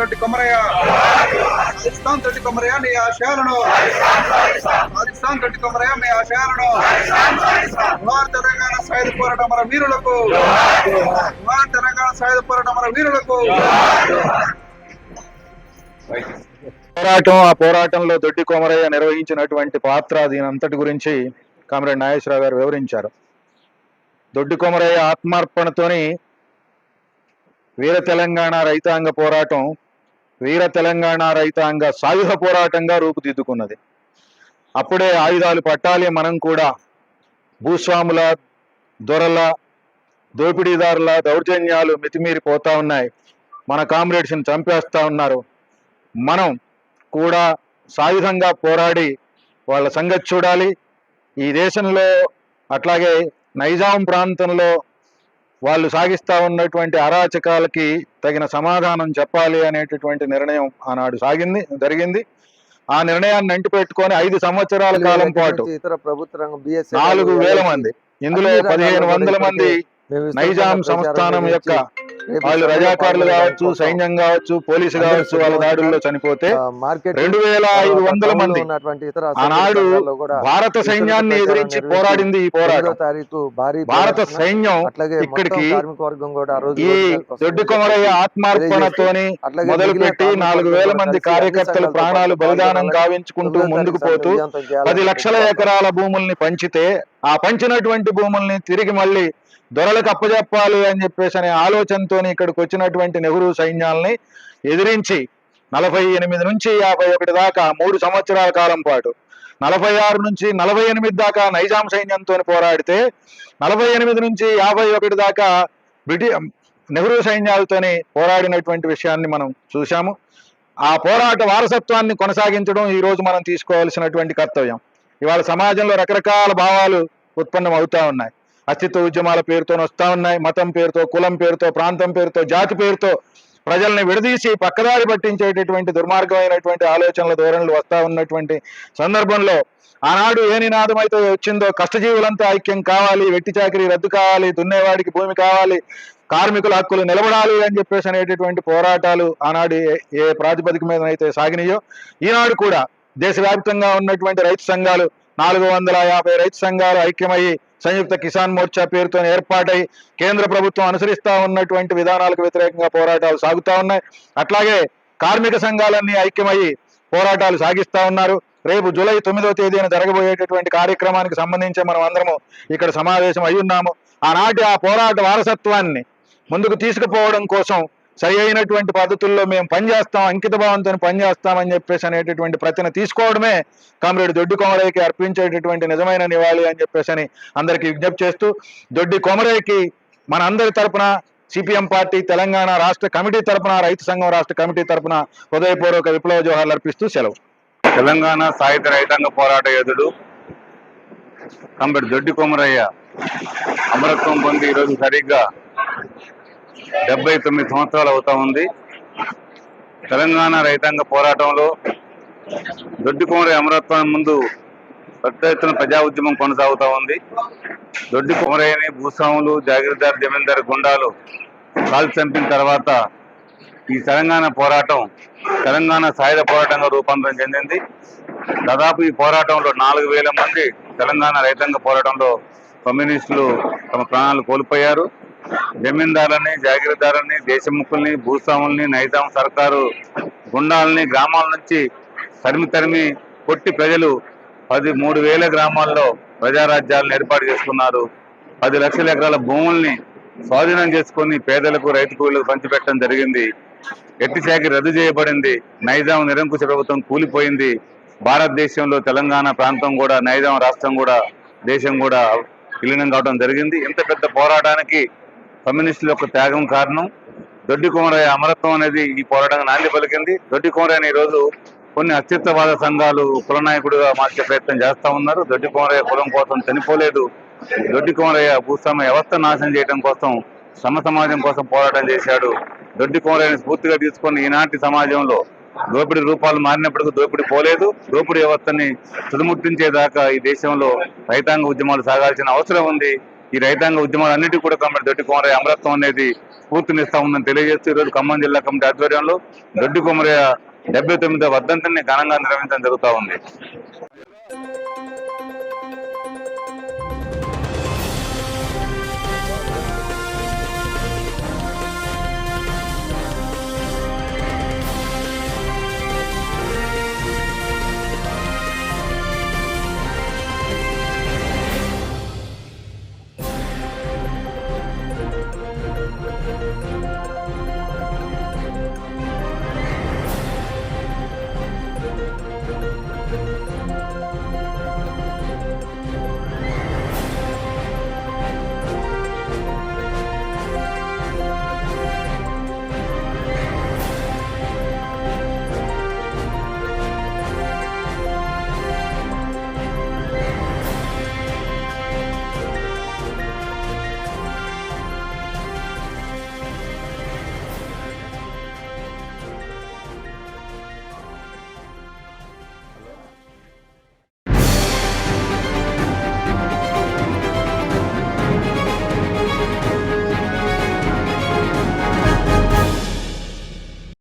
రెడ్డి కొమరయ్య. పాకిస్తాన్ రెడ్డి కొమరయ్య నీ ఆశయాలను. పాకిస్తాన్ రెడ్డి కొమరయ్య మీ ఆశయాలను. జోహార్ తెలంగాణ సాయుధ పోరాట మన వీరులకు. జోహార్ తెలంగాణ సాయుధ పోరాట మన వీరులకు. పోరాటం ఆ పోరాటంలో దొడ్డి కోమరయ్య నిర్వహించినటువంటి పాత్ర దీని అంతటి గురించి కామరేడ్ నాగేశ్వరరావు గారు వివరించారు. దొడ్డి కోమరయ్య ఆత్మార్పణతోని వీర తెలంగాణ రైతాంగ పోరాటం వీర తెలంగాణ రైతాంగ సాయుధ పోరాటంగా రూపుదిద్దుకున్నది. అప్పుడే ఆయుధాలు పట్టాలి మనం కూడా. భూస్వాముల దొరల దోపిడీదారుల దౌర్జన్యాలు మితిమీరిపోతా ఉన్నాయి. మన కామ్రేడ్స్ని చంపేస్తా ఉన్నారు. మనం కూడా సాయుధంగా పోరాడి వాళ్ళ సంగతి చూడాలి. ఈ దేశంలో అట్లాగే నైజాం ప్రాంతంలో వాళ్ళు సాగిస్తా ఉన్నటువంటి అరాచకాలకి తగిన సమాధానం చెప్పాలి అనేటటువంటి నిర్ణయం ఆనాడు సాగింది జరిగింది. ఆ నిర్ణయాన్ని అంటి పెట్టుకొని ఐదు సంవత్సరాల కాలం పాటు ఇతర ప్రభుత్వ నాలుగు వేల మంది. ఇందులో పదిహేను వందల మంది నైజాం సంస్థానం యొక్క వాళ్ళు రజాకారులు కావచ్చు సైన్యం కావచ్చు పోలీసు కావచ్చు వాళ్ళ దాడుల్లో చనిపోతే రెండు వేల ఐదు వందల మంది ఆనాడు భారత సైన్యాన్ని ఎదిరించి పోరాడింది ఈ పోరాటం. భారత సైన్యం ఇక్కడికి ఈ దొడ్డి కొమరయ్య ఆత్మార్పణతోని మొదలుపెట్టి నాలుగు వేల మంది కార్యకర్తలు ప్రాణాలు బలిదానం గావించుకుంటూ ముందుకు పోతూ పది లక్షల. ఎకరాల భూముల్ని పంచితే ఆ పంచినటువంటి భూముల్ని తిరిగి మళ్ళీ దొరలకు అప్పజెప్పాలి అని చెప్పేసి అనే ఆలోచనతో ఇక్కడికి వచ్చినటువంటి నెహ్రూ సైన్యాల్ని ఎదిరించి నలభై ఎనిమిది నుంచి యాభై ఒకటి దాకా మూడు సంవత్సరాల కాలం పాటు నలభై ఆరు నుంచి నలభై ఎనిమిది దాకా నైజాం సైన్యంతో పోరాడితే నలభై ఎనిమిది నుంచి యాభై ఒకటి దాకా బ్రిటి నెహ్రూ సైన్యాలతోని పోరాడినటువంటి విషయాన్ని మనం చూశాము. ఆ పోరాట వారసత్వాన్ని కొనసాగించడం ఈరోజు మనం తీసుకోవాల్సినటువంటి కర్తవ్యం. ఇవాళ సమాజంలో రకరకాల భావాలు ఉత్పన్నం అవుతా ఉన్నాయి. అస్తిత్వ ఉద్యమాల పేరుతో వస్తూ ఉన్నాయి. మతం పేరుతో కులం పేరుతో ప్రాంతం పేరుతో జాతి పేరుతో ప్రజల్ని విడదీసి పక్కదారి పట్టించేటటువంటి దుర్మార్గమైనటువంటి ఆలోచనల ధోరణులు వస్తూ ఉన్నటువంటి సందర్భంలో ఆనాడు ఏ నినాదం అయితే వచ్చిందో కష్టజీవులంతా ఐక్యం కావాలి వెట్టి చాకరీ రద్దు కావాలి దున్నేవాడికి భూమి కావాలి కార్మికుల హక్కులు నిలబడాలి అని చెప్పేసి అనేటటువంటి పోరాటాలు ఆనాడు ఏ- ఏ ప్రాతిపదిక మీద అయితే సాగినాయో ఈనాడు కూడా దేశవ్యాప్తంగా ఉన్నటువంటి రైతు సంఘాలు నాలుగు వందల యాభై రైతు సంఘాలు ఐక్యమయ్యి సంయుక్త కిసాన్ మోర్చా పేరుతో ఏర్పాటై కేంద్ర ప్రభుత్వం అనుసరిస్తా ఉన్నటువంటి విధానాలకు వ్యతిరేకంగా పోరాటాలు సాగుతా ఉన్నాయి. అట్లాగే కార్మిక సంఘాలన్నీ ఐక్యమయ్యి పోరాటాలు సాగిస్తూ ఉన్నారు. రేపు జూలై తొమ్మిదవ తేదీన జరగబోయేటటువంటి కార్యక్రమానికి సంబంధించి మనం అందరము ఇక్కడ సమావేశం అయి ఉన్నాము. ఆనాటి ఆ పోరాట వారసత్వాన్ని ముందుకు తీసుకుపోవడం కోసం సరి అయినటువంటి పద్ధతుల్లో మేము పనిచేస్తాం అంకిత భావంతో పనిచేస్తామని చెప్పేసి అనేటటువంటి ప్రతిన తీసుకోవడమే కామ్రేడ్ దొడ్డి కొమరయ్యకి అర్పించేటటువంటి నిజమైన నివాళి అని చెప్పేసి అని అందరికీ విజ్ఞప్తి చేస్తూ దొడ్డి కొమరయ్యకి మన అందరి తరపున సిపిఎం పార్టీ తెలంగాణ రాష్ట్ర కమిటీ తరపున రైతు సంఘం రాష్ట్ర కమిటీ తరపున హృదయపూర్వక విప్లవ జోహార్లు అర్పిస్తూ సెలవు. తెలంగాణ సాహిత్య రైతాంగ పోరాట యోధుడు కంబడి దొడ్డి కొమరయ్య అమరత్వం పొంది ఈరోజు సరిగ్గా డెబ్బై తొమ్మిది సంవత్సరాలు అవుతా ఉంది. తెలంగాణ రైతాంగ పోరాటంలో దొడ్డి అమరత్వం ముందు పెద్ద ఎత్తున ప్రజా ఉద్యమం కొనసాగుతా ఉంది. దొడ్డి కుమరయ్యని భూస్వాములు జాగీర్దార్ జమీందార్ గుండాలు కాల్చి చంపిన తర్వాత ఈ తెలంగాణ పోరాటం తెలంగాణ సాయుధ పోరాటంగా రూపాంతరం చెందింది. దాదాపు ఈ పోరాటంలో నాలుగు వేల మంది తెలంగాణ రైతాంగ పోరాటంలో కమ్యూనిస్టులు తమ ప్రాణాలు కోల్పోయారు. జమీందారులని జాగీరదారులని దేశముఖుల్ని భూస్వాముల్ని నైజాం సర్కారు గుండాలని గ్రామాల నుంచి తరిమి తరిమి కొట్టి ప్రజలు పది మూడు వేల గ్రామాల్లో ప్రజారాజ్యాలను ఏర్పాటు చేసుకున్నారు. పది లక్షల ఎకరాల భూముల్ని స్వాధీనం చేసుకొని పేదలకు రైతు కూలీలకు పంచిపెట్టడం జరిగింది. ఎట్టి శాఖ రద్దు చేయబడింది. నైజాం నిరంకుశ ప్రభుత్వం కూలిపోయింది. భారతదేశంలో తెలంగాణ ప్రాంతం కూడా నైజాం రాష్ట్రం కూడా దేశం కూడా విలీనం కావడం జరిగింది. ఇంత పెద్ద పోరాటానికి కమ్యూనిస్టుల యొక్క త్యాగం కారణం. దొడ్డి కుమరయ్య అమరత్వం అనేది ఈ పోరాటానికి నాంది పలికింది. దొడ్డి కుమరయ్య ఈ రోజు కొన్ని అత్యుత్తవాద సంఘాలు కులనాయకుడిగా మార్చే ప్రయత్నం చేస్తా ఉన్నారు. దొడ్డి కుమరయ్య కులం కోసం చనిపోలేదు. దొడ్డి కుమరయ్య భూస్వామ్య వ్యవస్థ నాశనం చేయడం కోసం సమ సమాజం కోసం పోరాటం చేశాడు. దొడ్డి కుమరయ్యని స్ఫూర్తిగా తీసుకొని ఈనాటి సమాజంలో దోపిడీ రూపాలు మారినప్పటికీ దోపిడీ పోలేదు. దోపిడీ వ్యవస్థని తుదముట్టించేదాకా ఈ దేశంలో రైతాంగ ఉద్యమాలు సాగాల్సిన అవసరం ఉంది. ఈ రైతాంగ ఉద్యమాలన్నిటికీ కూడా కమిటీ దొడ్డి కుమరయ్య అమరత్వం అనేది స్ఫూర్తినిస్తా ఉందని తెలియజేస్తూ ఈరోజు ఖమ్మం జిల్లా కమిటీ ఆధ్వర్యంలో దొడ్డి కుమరయ్య డెబ్బై తొమ్మిదో వర్ధంతిని ఘనంగా నిర్వహించడం జరుగుతా ఉంది.